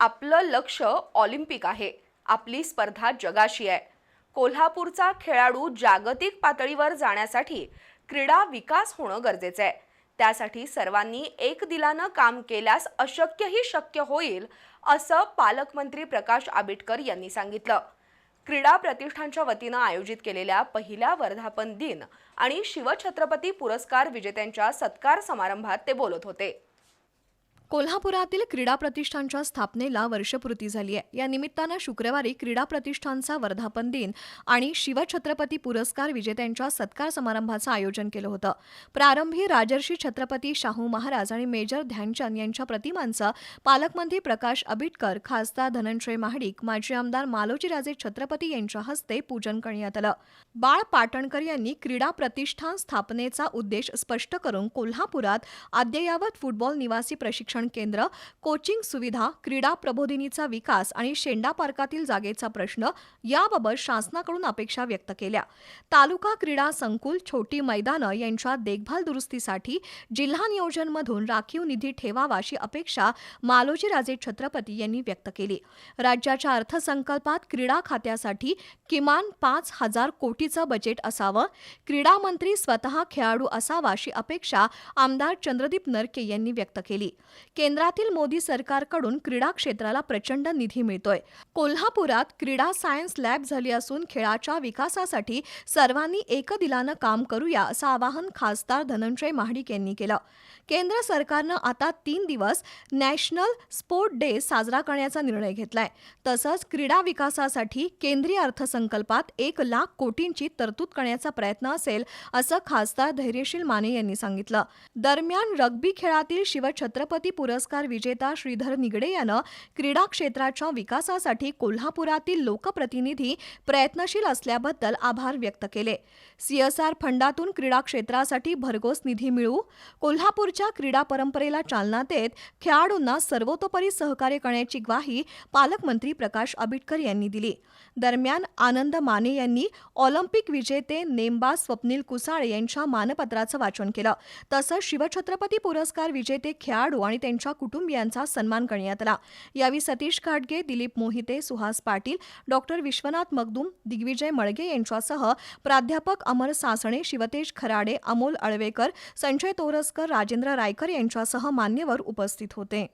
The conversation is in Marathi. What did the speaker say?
आपलं लक्ष ऑलिम्पिक आहे. आपली स्पर्धा जगाशी आहे. कोल्हापूरचा खेळाडू जागतिक पातळीवर जाण्यासाठी क्रीडा विकास होणं गरजेचं आहे. त्यासाठी सर्वांनी एक दिलानं काम केल्यास अशक्यही शक्य होईल असं पालकमंत्री प्रकाश आबिटकर यांनी सांगितलं. क्रीडा प्रतिष्ठानच्या वतीनं आयोजित केलेल्या पहिल्या वर्धापन दिन आणि शिवछत्रपती पुरस्कार विजेत्यांच्या सत्कार समारंभात ते बोलत होते. कोल्हापुरातील क्रीडा प्रतिष्ठानच्या स्थापनेला वर्षपूर्ती झाली आहे. या निमित्तानं शुक्रवारी क्रीडा प्रतिष्ठानचा वर्धापन दिन आणि शिवछत्रपती पुरस्कार विजेत्यांच्या सत्कार समारंभाचं आयोजन केलं होतं. प्रारंभी राजर्षी छत्रपती शाहू महाराज आणि मेजर ध्यानचंद यांच्या प्रतिमांचं पालकमंत्री प्रकाश आबिटकर खासदार धनंजय महाडिक माजी आमदार मालोजीराजे छत्रपती यांच्या हस्ते पूजन करण्यात आलं. बाळ पाटणकर यांनी क्रीडा प्रतिष्ठान स्थापनेचा उद्देश स्पष्ट करून कोल्हापुरात अद्ययावत फुटबॉल निवासी प्रशिक्षण प्रशिक्षण केंद्र कोचिंग सुविधा क्रीडा प्रबोधिनीचा विकास आणि शेंडा पार्कातील जागेचा प्रश्न याबाबत शासनाकडून अपेक्षा व्यक्त केल्या. तालुका क्रीडा संकुल छोटी मैदानं यांच्या देखभाल दुरुस्तीसाठी जिल्हा नियोजनमधून राखीव निधी ठेवावा अशी अपेक्षा मालोजीराजे छत्रपती यांनी व्यक्त केली. राज्याच्या अर्थसंकल्पात क्रीडा खात्यासाठी किमान पाच हजार कोटीचं बजेट असावं क्रीडा मंत्री स्वतः खेळाडू असावा अशी अपेक्षा आमदार चंद्रदीप नरके यांनी व्यक्त केली. केंद्रातील मोदी सरकारकडून क्रीडा क्षेत्राला प्रचंड निधी मिळतोय. कोल्हापुरात क्रीडा सायन्स लॅब झाली असून खेळाच्या विकासासाठी सर्वांनी एकदिलानं काम करूया असं आवाहन खासदार धनंजय महाडिक यांनी केलं. केंद्र सरकारनं आता तीन दिवस नॅशनल स्पोर्ट डे साजरा करण्याचा निर्णय घेतलाय. तसंच क्रीडा विकासासाठी केंद्रीय अर्थसंकल्पात एक लाख कोटींची तरतूद करण्याचा प्रयत्न असेल असं खासदार धैर्यशील माने यांनी सांगितलं. दरम्यान रग्बी खेळातील शिवछत्रपती पुरस्कार विजेता श्रीधर निगडे यानं क्रीडा क्षेत्राच्या विकासासाठी कोल्हापुरातील लोकप्रतिनिधी प्रयत्नशील असल्याबद्दल आभार व्यक्त केले. सीएसआर फंडातून क्रीडा क्षेत्रासाठी भरघोस निधी मिळवू कोल्हापूरच्या क्रीडा परंपरेला चालना देत खेळाडूंना सर्वतोपरी सहकार्य करण्याची ग्वाही पालकमंत्री प्रकाश आबिटकर यांनी दिली. दरम्यान आनंद माने यांनी ऑलिम्पिक विजेते नेमबाज स्वप्नील कुसाळ यांच्या मानपत्राचं वाचन केलं. तसंच शिवछत्रपती पुरस्कार विजेते खेळाडू आणि त्यांच्या कुटुंबियांचा सन्मान करण्यात आला. यावेळी सतीश घाटगे दिलीप मोहिते सुहास पाटील डॉक्टर विश्वनाथ मगदूम दिग्विजय मळगे यांच्यासह प्राध्यापक अमर सासणे शिवतेज खराडे अमोल अळवेकर संजय तोरसकर राजेंद्र रायकर यांच्यासह मान्यवर उपस्थित होते.